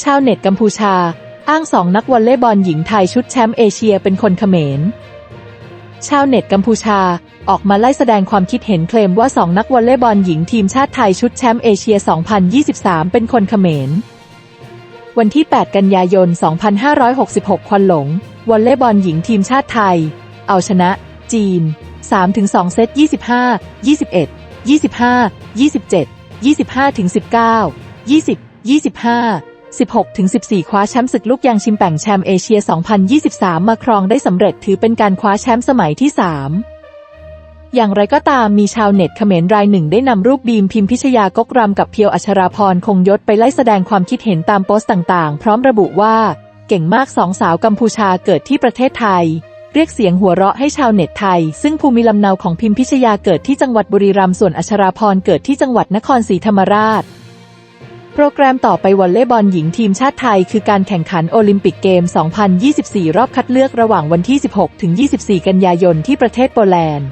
ชาวเน็ตกัมพูชา อ้างสองนักวอลเลย์บอลหญิงไทยชุดแชมป์เอเชียเป็นคนเขมร ชาวเน็ตกัมพูชาออกมาไล่แสดงความคิดเห็นเคลมว่าสองนักวอลเลย์บอลหญิงทีมชาติไทยชุดแชมป์เอเชีย 2023 เป็นคนเขมร วันที่ 8 กันยายน 2566 ควันหลง วอลเลย์บอลหญิงทีมชาติไทย เอาชนะ จีน 3-2 เซต 25 21 25 27 25ถึง19 20 25 16ถึง14 คว้าแชมป์ศึกลูกยางชิมแป่งแชมป์เอเชีย 2023 มาครองได้สำเร็จถือเป็นการคว้าแชมป์สมัยที่ 3 อย่างไรก็ตามมีชาวเน็ตเขมรรายหนึ่งได้นำรูปบีมพิมพิชยากกรำกับเพียวอัชราพรคงยศไปไล่แสดงความคิดเห็นตามโพสต์ต่างๆ พร้อมระบุว่า เก่งมากสองสาวกัมพูชาเกิดที่ประเทศไทย เรียกเสียงหัวเราะให้ชาวเน็ตไทย ซึ่งภูมิลำเนาของพิมพิชยาเกิดที่จังหวัดบุรีรัมย์ส่วนอัชราพรเกิดที่จังหวัดนครศรีธรรมราช โปรแกรมต่อไปวอลเลย์บอลหญิงทีมชาติไทย คือการแข่งขันโอลิมปิกเกม 2024 รอบคัดเลือกระหว่างวันที่ 16 ถึง 24 กันยายนที่ประเทศโปแลนด์